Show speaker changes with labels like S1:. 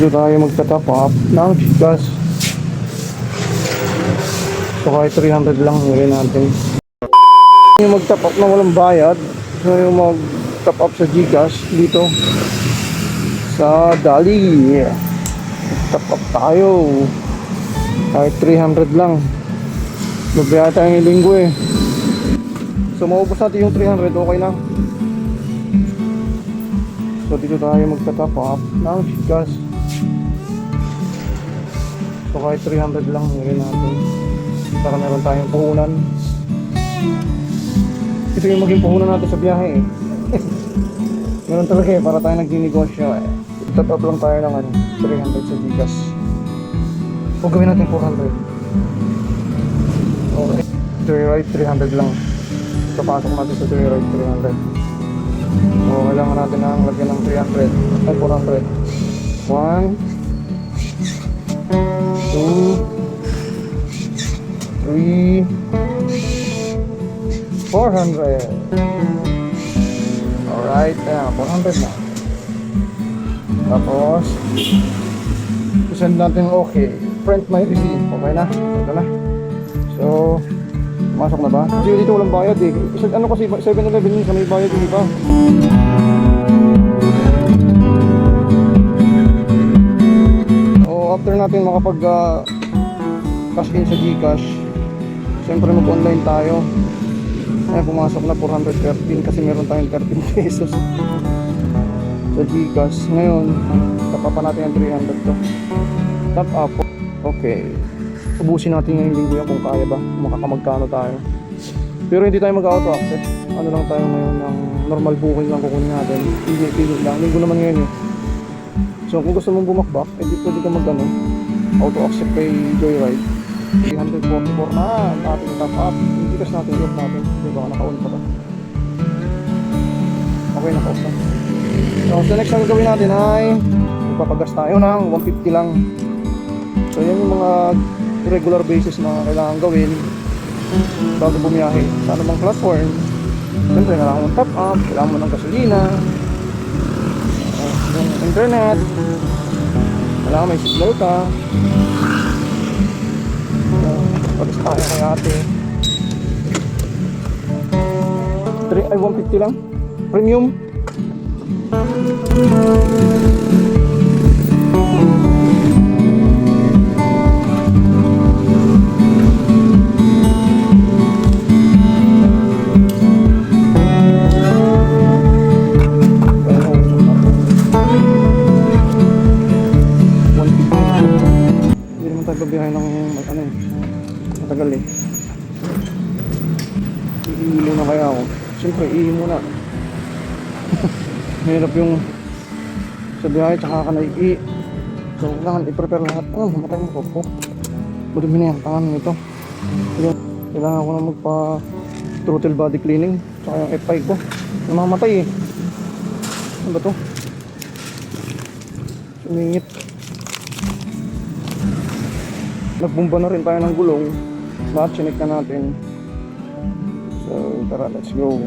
S1: Dito tayo magta-top up ng Gcash. So kahit 300 lang nilay natin. Yung mag-top up na walang bayad. So yung mag-top up sa Gcash dito sa Dali. Top up tayo. Kahit 300 lang. Magbiyaya tayo ng linggo eh. So maubos natin yung 300, okay na. So dito tayo magta-top up ng Gcash. So kahit 300 lang nilagay natin. Para meron tayong puhunan. Ito yung maging puhunan natin sa biyahe eh. meron talaga eh, para tayo nagdinegosyo eh. Top up lang tayo ng ano, 300 sa Gcash. O gawin natin 400. Okay. Joyride 300 lang. Papasok natin sa Joyride 300. So kailangan natin ang lagyan ng 300 ay 400. 1 3 400 Alright, ayan, 400 na. Tapos, send natin okay. Print my receipt. Okay na. Ito na. So, masok na ba? Kasi dito walang bayad eh. Kasi ano kasi 7-Eleven yun, may bayad yung iba. O after natin makapag ah, cash in sa Gcash, siyempre mag-online tayo. Ayan, pumasok na 413 kasi meron tayong 13 pesos sa Gcash. Ngayon, tapapan natin yung 300 to. Top up. Okay. Ubusin natin ngayong linggo yan kung kaya ba. Makakamagkano tayo. Pero hindi tayo mag-auto accept. Ano lang tayo ngayon ng normal booking lang kukunin natin. Pili-pili lang. Linggo naman ngayon eh. So kung gusto mong bumakbak, edi pwede ka mag ano, auto accept kay Joyride. 344 na ang ating top up. Hindi kasi natin i-off natin. Hindi ba naka-on pa ba? Okay, naka-off na. So, so next na gagawin natin ay magpapagas tayo ng 150 lang. So yan yung mga regular basis na kailangan gawin bago bumiyahe sa anumang platform. Siyempre, kailangan mo ng top up, kailangan mo ng gasolina, uh, yung internet, kailangan may signal ka. Pagas tayo kay ate. 3, ay 150 lang. Premium. Hindi naman tayo babiyahin ng ano eh. Matagal eh. Iilo na kaya ako. Siyempre, ihi muna. Mahirap yung sa biyahe tsaka ka na i So, kailangan i-prepare lahat. Oh, mamatay mo po. Budumi na yan. Tangan mo ito. Kaya, Kailangan ko na magpa throttle body cleaning. Tsaka yung F5 ko. Namamatay eh. Ano ba to? Sumingit. Nagbumba na rin tayo ng gulong. Lahat chinik na natin. So, tara, let's go.